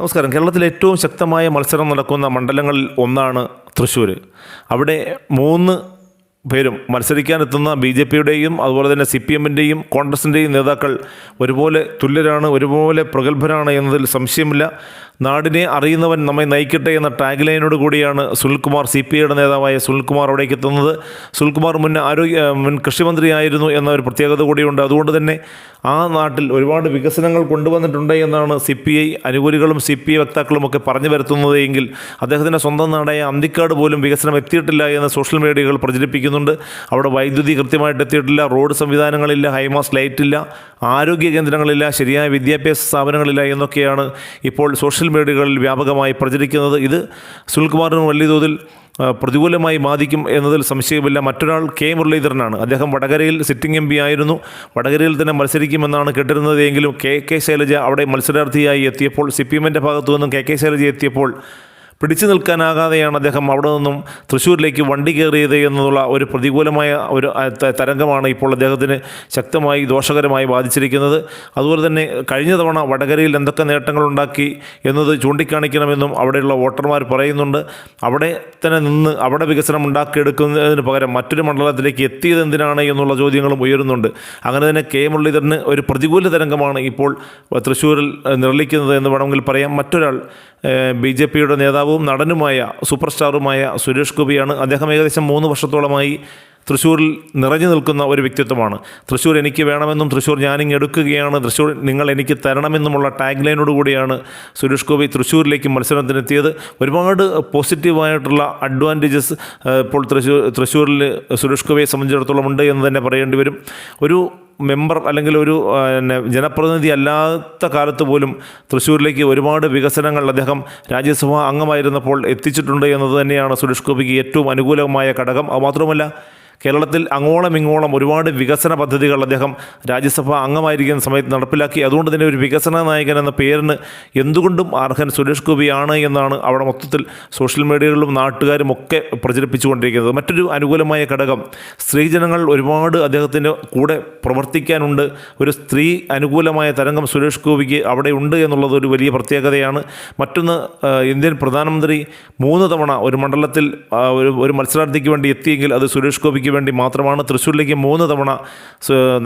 നമസ്കാരം. കേരളത്തിൽ ഏറ്റവും ശക്തമായ മത്സരം നടക്കുന്ന മണ്ഡലങ്ങളിൽ ഒന്നാണ് തൃശ്ശൂർ അവിടെ മൂന്ന് പേരും മത്സരിക്കാനെത്തുന്ന ബി ജെ പിയുടെയും അതുപോലെ തന്നെ സി പി എമ്മിന്റെയും കോൺഗ്രസിന്റെയും നേതാക്കൾ ഒരുപോലെ തുല്യരാണ് ഒരുപോലെ പ്രഗത്ഭരാണ് എന്നതിൽ സംശയമില്ല. നാടിനെ അറിയുന്നവൻ നമ്മെ നയിക്കട്ടെ എന്ന ടാഗ് ലൈനോട് കൂടിയാണ് സുനിൽകുമാർ സി പി ഐയുടെ നേതാവായ സുനിൽകുമാർ അവിടേക്ക് എത്തുന്നത്. സുനിൽകുമാർ മുൻ ആരോഗ്യ മുൻ കൃഷിമന്ത്രിയായിരുന്നു എന്ന ഒരു പ്രത്യേകത കൂടിയുണ്ട്. അതുകൊണ്ട് തന്നെ ആ നാട്ടിൽ ഒരുപാട് വികസനങ്ങൾ കൊണ്ടുവന്നിട്ടുണ്ട് എന്നാണ് സി പി ഐ അനുകൂലികളും സി പി ഐ വക്താക്കളും ഒക്കെ പറഞ്ഞു വരുത്തുന്നത് എങ്കിൽ അദ്ദേഹത്തിന്റെ സ്വന്തം നാടായ അന്തിക്കാട് പോലും വികസനം എത്തിയിട്ടില്ല എന്ന് സോഷ്യൽ മീഡിയകൾ പ്രചരിപ്പിക്കുന്നുണ്ട് അവിടെ വൈദ്യുതി കൃത്യമായിട്ട് എത്തിയിട്ടില്ല റോഡ് സംവിധാനങ്ങളില്ല ഹൈമാസ് ലൈറ്റില്ല ആരോഗ്യ കേന്ദ്രങ്ങളില്ല ശരിയായ വിദ്യാഭ്യാസ സ്ഥാപനങ്ങളില്ല എന്നൊക്കെയാണ് ഇപ്പോൾ സോഷ്യൽ മീഡിയകളിൽ വ്യാപകമായി പ്രചരിക്കുന്നത്. ഇത് സുനിൽകുമാറിന് വലിയ തോതിൽ പ്രതികൂലമായി ബാധിക്കും എന്നതിൽ സംശയമില്ല. മറ്റൊരാൾ കെ. മുരളീധരനാണ്. അദ്ദേഹം വടകരയിൽ സിറ്റിംഗ് എം പി ആയിരുന്നു. വടകരയിൽ തന്നെ മത്സരിക്കുമെന്നാണ് കേട്ടിരുന്നത്. എങ്കിലും കെ. കെ. ശൈലജ അവിടെ മത്സരാർത്ഥിയായി എത്തിയപ്പോൾ സി പി എമ്മിന്റെ ഭാഗത്തു നിന്നും കെ. കെ. ശൈലജ എത്തിയപ്പോൾ പിടിച്ചു നിൽക്കാനാകാതെയാണ് അദ്ദേഹം അവിടെ നിന്നും തൃശ്ശൂരിലേക്ക് വണ്ടി കയറിയത് എന്നുള്ള ഒരു പ്രതികൂലമായ ഒരു തരംഗമാണ് ഇപ്പോൾ അദ്ദേഹത്തിന് ശക്തമായി ദോഷകരമായി ബാധിച്ചിരിക്കുന്നത്. അതുപോലെ തന്നെ കഴിഞ്ഞ തവണ വടകരയിൽ എന്തൊക്കെ നേട്ടങ്ങളുണ്ടാക്കി എന്നത് ചൂണ്ടിക്കാണിക്കണമെന്നും അവിടെയുള്ള വോട്ടർമാർ പറയുന്നുണ്ട്. അവിടെ തന്നെ നിന്ന് അവിടെ വികസനം ഉണ്ടാക്കിയെടുക്കുന്നതിന് പകരം മറ്റൊരു മണ്ഡലത്തിലേക്ക് എത്തിയത് എന്തിനാണ് എന്നുള്ള ചോദ്യങ്ങളും ഉയരുന്നുണ്ട്. അങ്ങനെ തന്നെ കെ മുരളീധരന് ഒരു പ്രതികൂല തരംഗമാണ് ഇപ്പോൾ തൃശ്ശൂരിൽ നിർളിക്കുന്നത് എന്ന് വേണമെങ്കിൽ പറയാം. മറ്റൊരാൾ ബി ജെ പിയുടെ നേതാവും നടനുമായ സൂപ്പർ സ്റ്റാറുമായ സുരേഷ് ഗോപിയാണ് അദ്ദേഹം ഏകദേശം മൂന്ന് വർഷത്തോളമായി തൃശ്ശൂരിൽ നിറഞ്ഞു നിൽക്കുന്ന ഒരു വ്യക്തിത്വമാണ്. തൃശ്ശൂർ എനിക്ക് വേണമെന്നും തൃശ്ശൂർ ഞാനിങ് എടുക്കുകയാണ് തൃശ്ശൂർ നിങ്ങൾ എനിക്ക് തരണമെന്നുമുള്ള ടാഗ് ലൈനോടുകൂടിയാണ് സുരേഷ് ഗോപി തൃശ്ശൂരിലേക്ക് മത്സരത്തിനെത്തിയത്. ഒരുപാട് പോസിറ്റീവായിട്ടുള്ള അഡ്വാന്റേജസ് ഇപ്പോൾ തൃശ്ശൂർ തൃശ്ശൂരിൽ സുരേഷ് ഗോപിയെ സംബന്ധിച്ചിടത്തോളം ഉണ്ട് എന്ന് തന്നെ പറയേണ്ടി വരും. ഒരു മെമ്പർ അല്ലെങ്കിൽ ഒരു പിന്നെ ജനപ്രതിനിധി അല്ലാത്ത കാലത്ത് പോലും തൃശ്ശൂരിലേക്ക് ഒരുപാട് വികസനങ്ങൾ അദ്ദേഹം രാജ്യസഭാ അംഗമായിരുന്നപ്പോൾ എത്തിച്ചിട്ടുണ്ട് എന്നത് തന്നെയാണ് സുരേഷ് ഗോപിക്ക് ഏറ്റവും അനുകൂലമായ ഘടകം. അത് മാത്രമല്ല കേരളത്തിൽ അങ്ങോളം ഇങ്ങോളം ഒരുപാട് വികസന പദ്ധതികൾ അദ്ദേഹം രാജ്യസഭ അംഗമായിരിക്കുന്ന സമയത്ത് നടപ്പിലാക്കി. അതുകൊണ്ട് തന്നെ ഒരു വികസന നായകൻ എന്ന പേരിന് എന്തുകൊണ്ടും അർഹൻ സുരേഷ് ഗോപിയാണ് എന്നാണ് അവിടെ മൊത്തത്തിൽ സോഷ്യൽ മീഡിയകളിലും നാട്ടുകാരും ഒക്കെ പ്രചരിപ്പിച്ചുകൊണ്ടിരിക്കുന്നത്. മറ്റൊരു അനുകൂലമായ ഘടകം സ്ത്രീജനങ്ങൾ ഒരുപാട് അദ്ദേഹത്തിന്റെ കൂടെ പ്രവർത്തിക്കാനുണ്ട്. ഒരു സ്ത്രീ അനുകൂലമായ തരംഗം സുരേഷ് ഗോപിക്ക് അവിടെ ഉണ്ട് എന്നുള്ളത് ഒരു വലിയ പ്രത്യേകതയാണ്. മറ്റൊന്ന് ഇന്ത്യൻ പ്രധാനമന്ത്രി മൂന്ന് തവണ ഒരു മണ്ഡലത്തിൽ ഒരു മത്സരാർത്ഥിക്ക് വേണ്ടി എത്തിയെങ്കിൽ അത് സുരേഷ് ഗോപിക്ക് വേണ്ടി മാത്രമാണ് തൃശ്ശൂരിലേക്ക് മൂന്ന് തവണ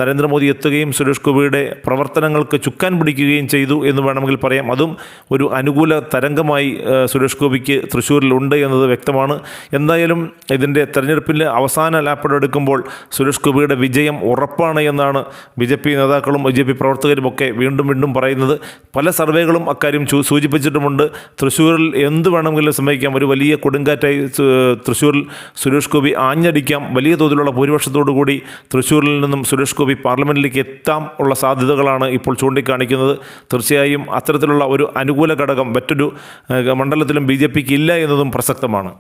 നരേന്ദ്രമോദി എത്തുകയും സുരേഷ് ഗോപിയുടെ പ്രവർത്തനങ്ങൾക്ക് ചുക്കാൻ പിടിക്കുകയും ചെയ്തു എന്ന് വേണമെങ്കിൽ പറയാം. അതും ഒരു അനുകൂല തരംഗമായി സുരേഷ് ഗോപിക്ക് തൃശ്ശൂരിലുണ്ട് എന്നത് വ്യക്തമാണ്. എന്തായാലും ഇതിന്റെ തെരഞ്ഞെടുപ്പിൽ അവസാന ലാപ്പിഡ് എടുക്കുമ്പോൾ സുരേഷ് ഗോപിയുടെ വിജയം ഉറപ്പാണ് എന്നാണ് ബി ജെ പി നേതാക്കളും ബി ജെ പി പ്രവർത്തകരും ഒക്കെ വീണ്ടും വീണ്ടും പറയുന്നത്. പല സർവേകളും അക്കാര്യം സൂചിപ്പിച്ചിട്ടുമുണ്ട്. തൃശ്ശൂരിൽ എന്ത് വേണമെങ്കിലും സംഭവിക്കാം. ഒരു വലിയ കൊടുങ്കാറ്റായി തൃശ്ശൂരിൽ സുരേഷ് ഗോപി ആഞ്ഞടിക്കാം. വലിയ തോതിലുള്ള ഭൂരിപക്ഷത്തോടു കൂടി തൃശ്ശൂരിൽ നിന്നും സുരേഷ് ഗോപി പാർലമെന്റിലേക്ക് എത്താം ഉള്ള സാധ്യതകളാണ് ഇപ്പോൾ ചൂണ്ടിക്കാണിക്കുന്നത്. തീർച്ചയായും അത്തരത്തിലുള്ള ഒരു അനുകൂല ഘടകം മറ്റൊരു മണ്ഡലത്തിലും ബി ഇല്ല എന്നതും പ്രസക്തമാണ്.